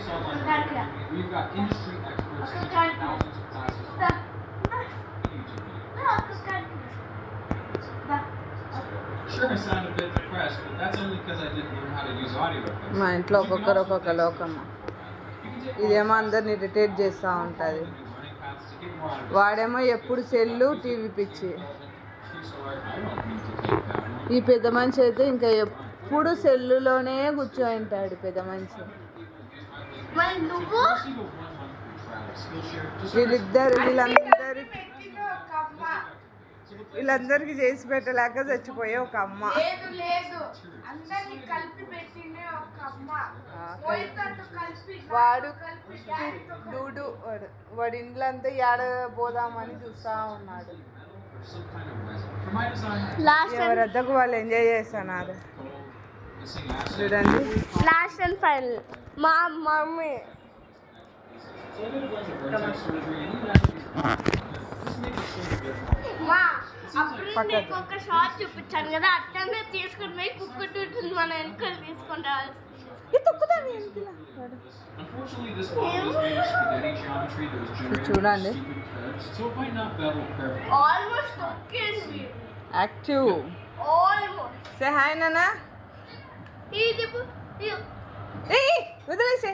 We've got industry experts teaching thousands of classes. Sure, I sound a bit depressed, but that's only because I didn't learn how to use audio effects. మా ఇంట్లో ఒక్కొక్కరు ఒక్కొక్క లోకమ్మ ఇదేమో అందరిని irritate చేస్తూ ఉంటుంది. వాడేమో ఎప్పుడు సెల్లు టీవీ పిచ్చి. ఈ పెద్ద మనిషి అయితే ఇంకా ఎప్పుడు సెల్లులోనే కూర్చొని ఉంటాడు పెద్ద మనిషి మరి నువ్వు? వీళ్ళిద్దరు వీళ్ళందరి వీళ్ళందరికీ చేసి పెట్టలేక చచ్చిపోయే ఒక అమ్మ. వాడు. డూడు వాడు వాడి ఇంట్లో అంతా ఏడ పోదామని చూస్తా ఉన్నాడు some kind of resin. For my design, last ఎవరి వద్దకు వాళ్ళు ఎంజాయ్ చేస్తున్నారు. చూడండి last and final మా mummy So I did a bunch of vertex surgery, and even after these just make it so different. మా అప్పుడు పక్కకు. నీకు ఒక షార్ట్ చూపించాను కదా అట్లనే తీసుకుని పోయి కుక్క ఉంటుంది మన వెనకాల తీసుకుంటారు Unfortunately, this model was made of spaghetti geometry that was generated from చూడండి. stupid curves, so it might not bevel perfectly. Almost తొక్కేసి active almost say hi నానా ఇది ఇది ఏయ్ వదిలేసే